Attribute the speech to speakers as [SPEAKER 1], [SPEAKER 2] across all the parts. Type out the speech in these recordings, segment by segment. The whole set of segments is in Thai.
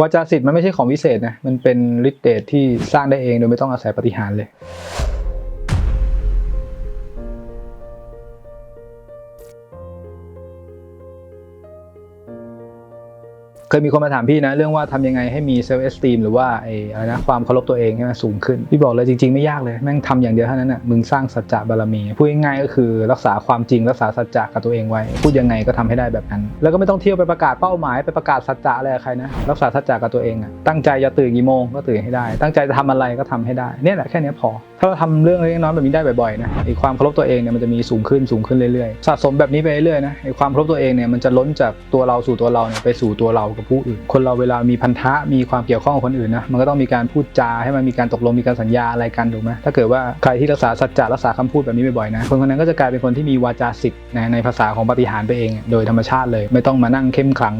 [SPEAKER 1] วาจาสิทธิ์มันไม่ใช่ของวิเศษนะ มันเป็นฤทธิ์เดชที่สร้างได้เองโดยไม่ต้องอาศัยปฏิหารเลย เคยมีคนมาถามพี่นะ เรื่องว่าทำยังไงให้มีเซลล์เอสตีมหรือว่าไอ้อะไรนะความเคารพตัวเองให้มันสูงขึ้น พี่บอกเลยจริงๆ ไม่ยากเลยแม่งทำอย่างเดียวเท่านั้นน่ะมึงสร้างสัจจะบารมีพูดง่ายๆก็คือรักษาความจริงรักษาสัจจะกับตัวเองไว้ พูดยังไงก็ทำให้ได้แบบนั้น แล้วก็ไม่ต้องเที่ยวไปประกาศเป้าหมายไปประกาศสัจจะอะไรใครนะรักษาสัจจะกับตัวเองอะตั้งใจจะตื่นกี่โมงก็ตื่นให้ได้ ตั้งใจจะทำอะไรก็ทำให้ได้เนี่ยแหละแค่เนี้ยพอ ถ้าเราทำเรื่องเล็กน้อยแบบนี้ได้บ่อยๆนะไอ้ความเคารพตัวเองเนี่ยมันจะมีสูงขึ้นสูงขึ้นเรื่อยๆสะสมแบบนี้ไปเรื่อยๆนะไอ้ความเคารพตัวเองเนี่ยมันจะล้นจากตัวเราสู่ตัวเราเนี่ยไปสู่ตัวเรากบผู้อื่น คนเราเวลามีพันธะมีความเกี่ยวข้องกับคนอื่นนะมันก็ต้องมีการพูดจาให้มันมีการตกลงมีการสัญญาอะไรกันถูกไหมถ้าเกิดว่าใครที่รักษาสัจจะรักษาคำพูดแบบนี้บ่อยๆนะคนคนนั้นก็จะกลายเป็นคนที่มีวาจาสิทธิ์นะในภาษาของปฏิหารไปเอง โดยธรรมชาติเลย ไม่ต้องมานั่งเข้มขลัง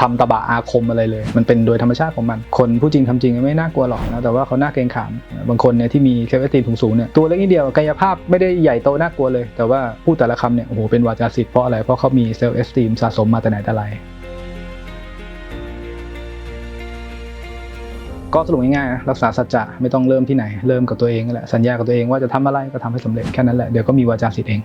[SPEAKER 1] ทำตะบะอาคมอะไรเลย มันเป็นโดยธรรมชาติของมัน คนผู้จริงทำจริงไม่น่ากลัวหรอกนะแต่ว่าเขาน่าเกรงขามบางคนเนี่ยที่มีเซลล์เอสตีมสูงๆเนี่ยตัวเล็กนิดเดียวกายภาพไม่ได้ใหญ่โตน่ากลัวเลย แต่ว่าพูดแต่ละคำเนี่ยโอ้โหเป็นวาจาสิทธิ์เพราะอะไรเพราะเขามีเซลล์เอสตีมสะสมมาแต่ไหนแต่ไร ก็สรุปง่ายๆรักษาสัจจะไม่ต้องเริ่มที่ไหน เริ่มกับตัวเองนั่นแหละสัญญากับตัวเองว่าจะทำอะไรก็ทำให้สำเร็จแค่นั้นแหละเดี๋ยวก็มีวาจาสิทธิ์เอง